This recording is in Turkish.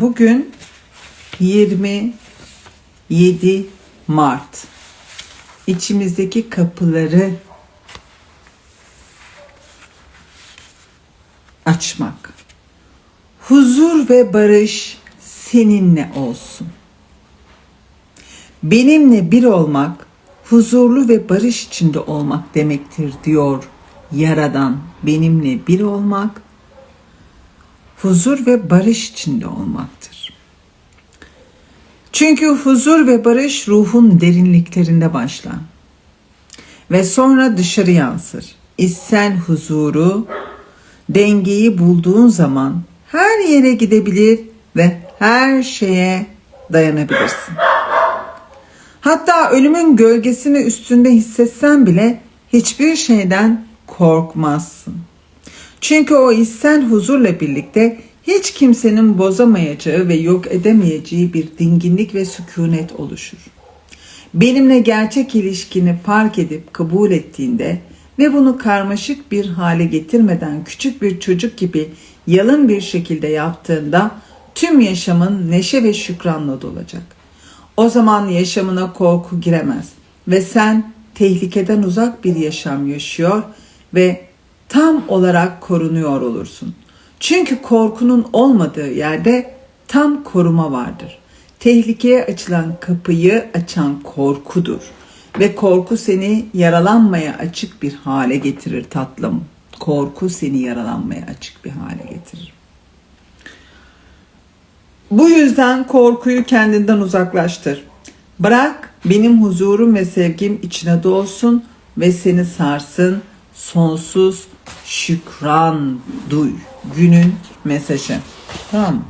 Bugün 27 Mart. İçimizdeki kapıları açmak. Huzur ve barış seninle olsun. Benimle bir olmak, huzurlu ve barış içinde olmak demektir diyor Yaradan. Benimle bir olmak, huzur ve barış içinde olmaktır. Çünkü huzur ve barış ruhun derinliklerinde başlar ve sonra dışarı yansır. İçsel huzuru, dengeyi bulduğun zaman her yere gidebilir ve her şeye dayanabilirsin. Hatta ölümün gölgesini üstünde hissetsen bile hiçbir şeyden korkmazsın. Çünkü o içsel huzurla birlikte hiç kimsenin bozamayacağı ve yok edemeyeceği bir dinginlik ve sükunet oluşur. Benimle gerçek ilişkini fark edip kabul ettiğinde ve bunu karmaşık bir hale getirmeden küçük bir çocuk gibi yalın bir şekilde yaptığında tüm yaşamın neşe ve şükranla dolacak. O zaman yaşamına korku giremez ve sen tehlikeden uzak bir yaşam yaşıyor ve tam olarak korunuyor olursun. Çünkü korkunun olmadığı yerde tam koruma vardır. Tehlikeye açılan kapıyı açan korkudur ve korku seni yaralanmaya açık bir hale getirir tatlım. Korku seni yaralanmaya açık bir hale getirir. Bu yüzden korkuyu kendinden uzaklaştır. Bırak benim huzurum ve sevgim içine dolsun ve seni sarsın. Sonsuz şükran duy. Günün mesajı. Tamam mı?